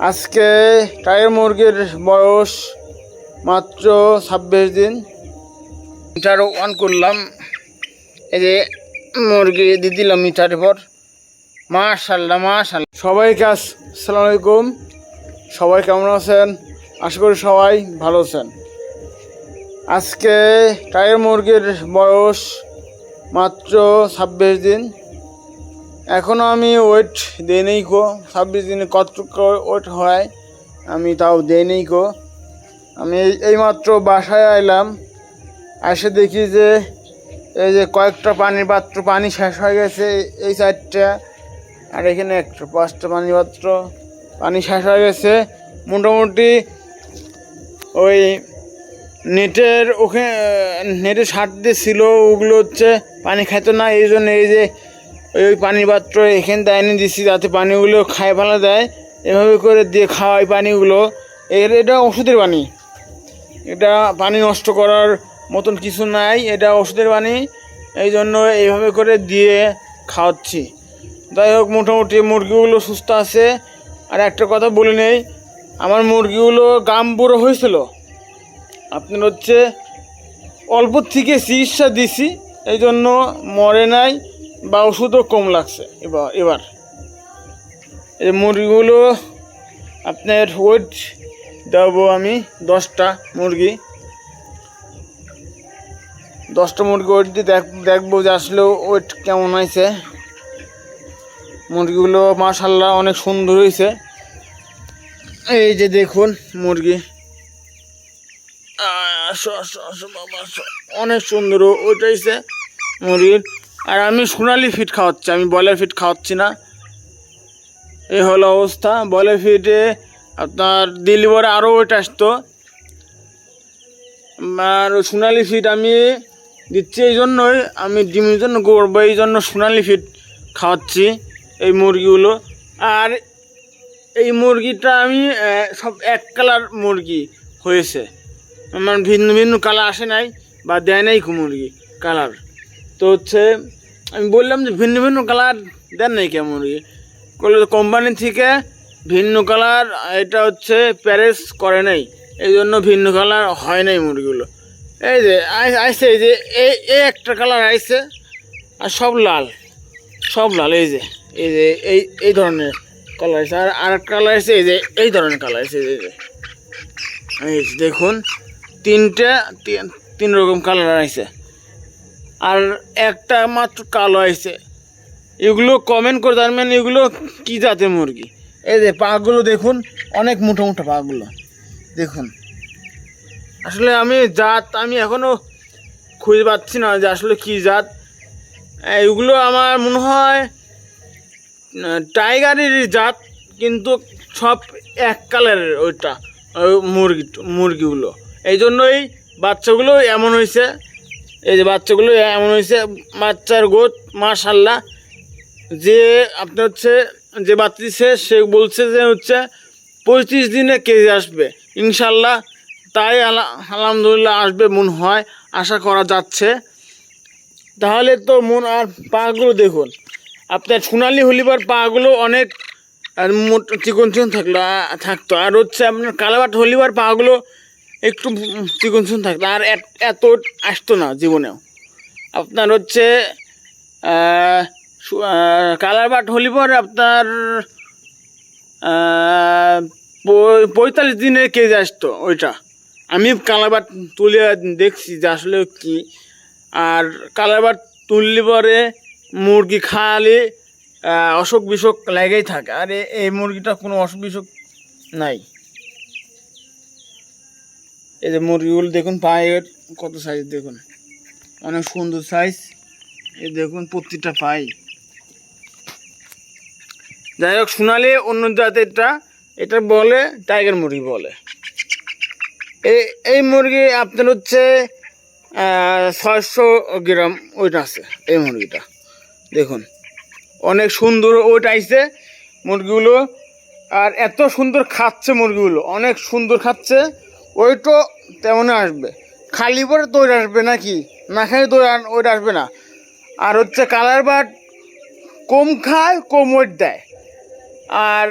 আজকে টাইগার মুরগির বয়স মাত্র ছাব্বিশ দিন। মিটার অন করলাম। এই যে মুরগি দিয়ে দিলাম মিটারের পর। মাশাল্লাহ মাশাল্লাহ। সবাইকে আসসালামু আলাইকুম। সবাই কেমন আছেন? আশা করি সবাই ভালো আছেন। আজকে টাইগার মুরগির বয়স মাত্র ছাব্বিশ দিন। এখনও আমি ওয়েট দিই নেই কো ছাব্বিশ দিনে কতটুকু ওয়েট হয়, আমি তাও দিই নেই কো আমি এই- এইমাত্র বাসায় আইলাম। এসে দেখি যে এই যে কয়েকটা পানির পাত্র, পানি শেষ হয়ে গেছে এই চারটা আর এখানে একটা, পাঁচটা পানি পাত্র, পানি শেষ হয়ে গেছে। মোটামুটি ওই নেটের ওখানে নেটের সার দিয়ে ছিল, ওগুলো হচ্ছে পানি খাইতো না। এই জন্য এই যে ওই পানির পাত্র এখানে দেয় এনে দিচ্ছি যাতে পানিগুলো খায় ফেলা দেয়। এভাবে করে দিয়ে খাওয়াই পানিগুলো। এর এটা ওষুধের পানি। এটা পানি নষ্ট করার মতন কিছু নাই, এটা ওষুধের পানি। এই জন্য এইভাবে করে দিয়ে খাওয়াচ্ছি। যাই হোক, মোটামুটি মুরগিগুলো সুস্থ আছে। আর একটা কথা বলে নেই, আমার মুরগিগুলো গাম বুড়ো হয়েছিল। আপনার হচ্ছে অল্প থেকে চিকিৎসা দিছি, এই জন্য মরে নাই। বা ওষুধও কম লাগছে এবার এবার। এই মুরগিগুলো আপনার ওয়েট দেবো আমি দশটা মুরগি। দশটা মুরগি ওয়েট দিয়ে দেখ দেখব যে আসলেও ওয়েট কেমন হয়েছে। মুরগিগুলো মাশাল্লাহ অনেক সুন্দর হয়েছে। এই যে দেখুন মুরগি। অনেক সুন্দর ও- ওইটা হচ্ছে মুরগির। আর আমি সোনালি ফিট খাওয়াচ্ছি, আমি ব্রয়লার ফিট খাওয়াচ্ছি না। এই হলো অবস্থা ব্রয়লার ফিটে আপনার দিল্লি আরও ওইটা আসতো। আর সোনালি ফিট আমি দিচ্ছি এই জন্যই, আমি ডিমের জন্য করব, এই জন্য সোনালি ফিট খাওয়াচ্ছি এই মুরগিগুলো। আর এই মুরগিটা আমি সব এক কালার মুরগি হয়েছে। আমার ভিন্ন ভিন্ন কালার আসে নাই, বা দেয় নাই মুরগি কালার তো হচ্ছে, আমি বললাম যে ভিন্ন ভিন্ন কালার দেন নাই কে মুরগি করলে কোম্পানি থেকে ভিন্ন কালার, এটা হচ্ছে প্যারেস করে নাই। এই জন্য ভিন্ন কালার হয় নাই মুরগিগুলো। এই যে, আই- আইছে এই যে এই একটা কালার আইছে, আর সব লাল। সব লাল, এই যে এই যে, এই এই ধরনের কালার আছে আর আর কালার আছে এই যে, এই ধরনের কালার আছে এই যে। এই দেখুন, তিনটে, তিন- তিন রকম কালার আছে আর একটা মাত্র কালো আছে এগুলো কমেন্ট করে জানবেন এগুলো কী জাতের মুরগি? এই যে পাগুলো দেখুন অনেক মোটা মোটা পাগুলো। দেখুন। আসলে আমি জাত আমি এখনও খুঁজে পাচ্ছি না যে আসলে কী জাত। এগুলো আমার মনে হয় আহ, টাইগারের জাত কিন্তু সব এক কালারের ওইটা ওই মুরগি মুরগিগুলো। এই জন্যই বাচ্চাগুলো এমন হয়েছে এই যে বাচ্চাগুলো এমন হয়েছে, বাচ্চার গোত মাশাল্লাহ। যে আপনার হচ্ছে, যে বাচ্চা দিচ্ছে সে বলছে যে হচ্ছে, পঁয়ত্রিশ দিনে কেজি আসবে। ইনশাল্লাহ, তাই আলা- আলহামদুলিল্লাহ আসবে মন হয়, আশা করা যাচ্ছে। তাহলে তো মন আর পাগুলো দেখুন, আপনার সোনালি হলিবার পাগুলো অনেক চিকন চিকন থাকল থাকতো। আর হচ্ছে আপনার কালাবাট হলিবার পাগুলো একটু উম চিকন চিকন থাকতো আর এত- আসতো না জীবনেও। আপনার হচ্ছে কালার আহ, কালারবাট হলিবার আপনার পঁয়তাল্লিশ দিনে কেজি আসতো ওইটা। আমি কালার বাট তুলে দেখছি যে আসলে কি। আর কালারবাট তুললে পরে মুরগি খাওয়ালে অসুখ বিসুখ লেগেই থাকে। আর এই মুরগিটা কোনো অসুখ বিসুখ নাই। এই যে মুরগিগুলো দেখুন, পায়ের কত সাইজ দেখুন। অনেক সুন্দর সাইজ এই দেখুন, প্রতিটা পাই যাই হোক, সোনালি অন্য জাতেরটা, এটা বলে টাইগার মুরগি বলে। এই এই মুরগি আপনার হচ্ছে ছয়শো গ্রাম ওইটা আছে, এই মুরগিটা। দেখুন, অনেক সুন্দর ওইটা আইছে মুরগিগুলো। আর এত সুন্দর খাচ্ছে মুরগিগুলো, অনেক সুন্দর খাচ্ছে। ওইটা তেমন আসবে। খালি পরে তো ওইটা আসবে নাকি? না খাই তো আর ওইটা আসবে না। আর হচ্ছে কালার বাট কম খায়, কম ওয়েট দেয়। আর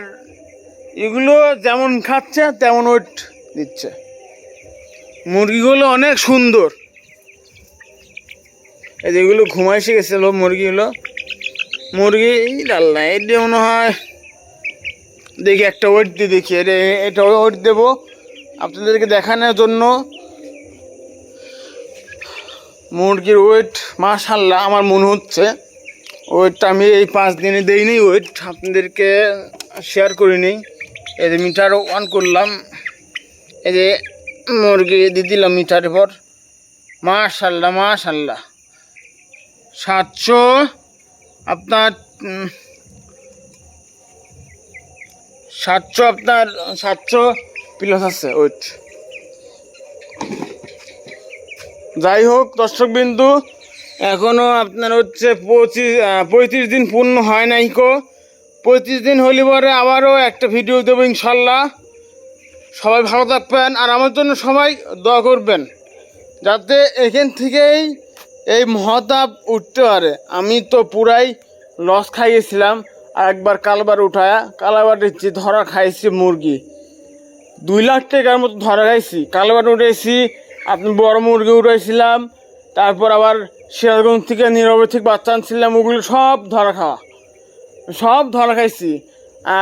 এগুলো যেমন খাচ্ছে, তেমন ওয়েট দিচ্ছে। মুরগিগুলো অনেক সুন্দর। এই যেগুলো ঘুমাইছে গেছিল মুরগিগুলো। মুরগি ডাল্লা এটা মনে হয়। দেখি একটা ওয়েট দিয়ে দেখি। এটা ওয়েট দেবো। আপনাদেরকে দেখানোর জন্য মুরগির ওয়েট মাশাল্লাহ আমার মনে হচ্ছে ওয়েটটা আমি এই পাঁচ দিনে দেইনি ওয়েট আপনাদেরকে শেয়ার করিনি। এই যে মিটার অন করলাম, এই যে মুরগি দিয়ে দিলাম মিটারের পর। মাশাল্লাহ মাশাল্লাহ সাতশো, আপনার সাতশো আপনার, সাতশো প্লাস আছে ওয়েট যাই হোক দর্শক বিন্দু এখনও আপনার হচ্ছে পঁচিশ পঁয়ত্রিশ দিন পূর্ণ হয় নাই কো। পঁয়ত্রিশ দিন হলি পরে আবারও একটা ভিডিও দেবো ইনশাল্লাহ। সবাই ভালো থাকবেন আর আমার জন্য সবাই দোয়া করবেন, যাতে এখান থেকেই এই মহতাপ উঠতে পারে। আমি তো পুরাই লস খাইয়েছিলাম, আর একবার কালবার উঠায়া, কালাবার দিচ্ছি ধরা খাইছি মুরগি। দুই লাখ টাকার মতো ধরা খাইছি। কালবার উঠেছি আপনি বড় মুরগি উঠাইছিলাম, তারপর আবার সিরাজগঞ্জ থেকে নীরবে বাচ্চা আনছিলাম, ওগুলো সব ধরা খাওয়া। সব ধরা খাইছি।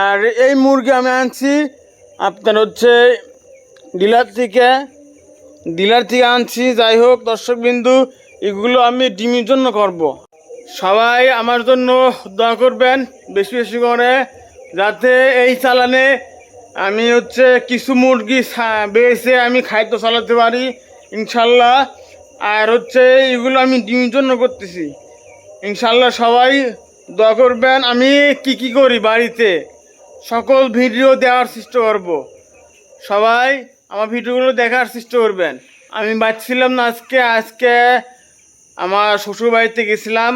আর এই মুরগি আমি আনছি আপনার হচ্ছে ডিলার থেকে। ডিলার থেকে আনছি, যাই হোক দর্শকবিন্দু, এগুলো আমি ডিমের জন্য করব। সবাই আমার জন্য দোয়া করবেন, বেশি বেশি করে, যাতে এই চালানে আমি হচ্ছে কিছু মুরগি বেছে আমি খাদ্য চালাতে পারি, ইনশাল্লাহ। আর হচ্ছে এগুলো আমি ডিমের জন্য করতেছি। ইনশাল্লাহ সবাই দোয়া করবেন, আমি কি কি করি বাড়িতে, সকল ভিডিও দেওয়ার চেষ্টা করব। সবাই আমার ভিডিওগুলো দেখার চেষ্টা করবেন। আমি বাঁচছিলাম না আজকে আজকে আমার শ্বশুর বাড়িতে গেছিলাম,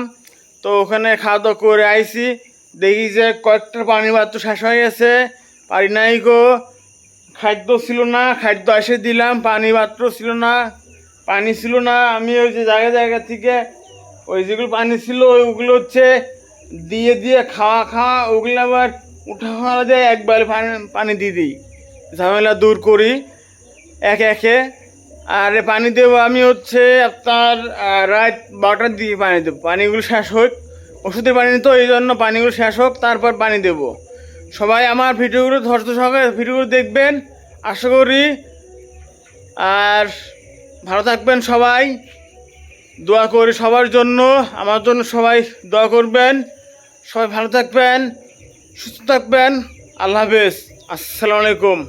তো ওখানে খাওয়া দাওয়া করে আইছি। দেখি যে কয়েকটা পানি পাত্র শেষ হয়ে গেছে। পারি নাই গো। খাদ্য ছিল না, খাদ্য এসে দিলাম, পানি পাত্র ছিল না, পানি ছিল না। আমি ওই যে জায়গা জায়গা থেকে ওই যেগুলো পানি ছিল, ওইগুলো হচ্ছে দিয়ে দিয়ে খাওয়া খাওয়া, ওগুলো আবার উঠা খাওয়া দিয়ে একবার পানি পানি দিয়ে দিই। ঝামেলা দূর করি, একে একে। আর পানি দেবো আমি হচ্ছে আপনার রাত বারোটার দিকে পানি দেবো। পানিগুলো শেষ হোক, ওষুধের পানি তো এই জন্য পানিগুলো শেষ হোক, তারপর পানি দেবো। সবাই আমার ভিডিওগুলো ধৈর্য সহকারে ভিডিওগুলো দেখবেন, আশা করি। আর ভালো থাকবেন সবাই। দোয়া করি সবার জন্য, আমার জন্য সবাই দোয়া করবেন। সবাই ভালো থাকবেন, সুস্থ থাকবেন। আল্লাহ হাফেজ। আসসালামু আলাইকুম।